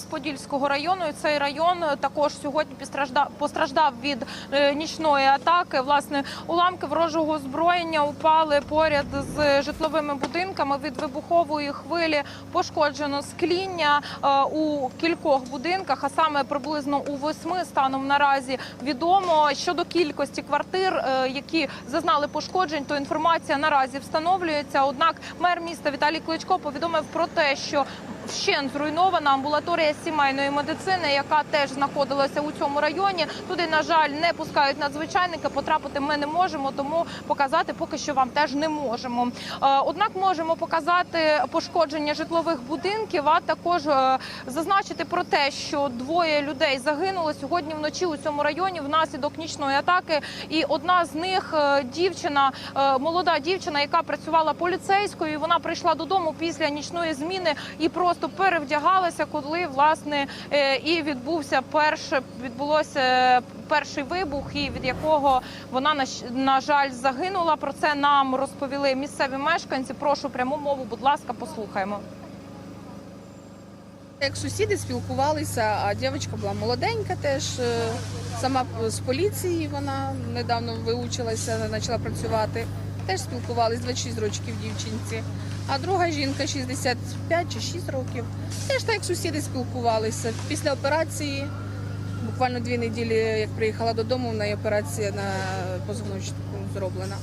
Кам'янець-Подільського району. І цей район е, також сьогодні постраждав, від е, нічної атаки. Власне, уламки ворожого озброєння упали поряд з житловими будинками. Від вибухової хвилі пошкоджено скління е, у кількох будинках, а саме приблизно у восьми станом наразі відомо щодо кількості квартир, е, які зазнали пошкоджень, то інформація наразі встановлюється. Однак мер міста Віталій Кличко повідомив про те, що Вщент зруйнована амбулаторія сімейної медицини, яка теж знаходилася у цьому районі. Туди, на жаль, не пускають надзвичайники. Потрапити ми не можемо, тому показати поки що вам теж не можемо. Е, Однак можемо показати пошкодження житлових будинків, а також е, зазначити про те, що двоє людей загинули сьогодні вночі у цьому районі внаслідок нічної атаки. І одна з них е, дівчина, молода дівчина, яка працювала поліцейською. Вона прийшла додому після нічної зміни і просто перевдягалася, коли власне е, і відбувся перше відбулося е, перший вибух, і від якого вона на жаль загинула. Про це нам розповіли місцеві мешканці. Прошу пряму мову, будь ласка, послухаємо. Як сусіди спілкувалися, а дівчинка була молоденька, теж е, сама з поліції вона недавно виучилася, почала працювати. Теж спілкувалися 26 років дівчинці. А друга жінка 65 чи 6 років. Теж так як сусіди спілкувалися. Після операції, буквально дві неділі, як приїхала додому, в неї операція на позвоночнику зроблена.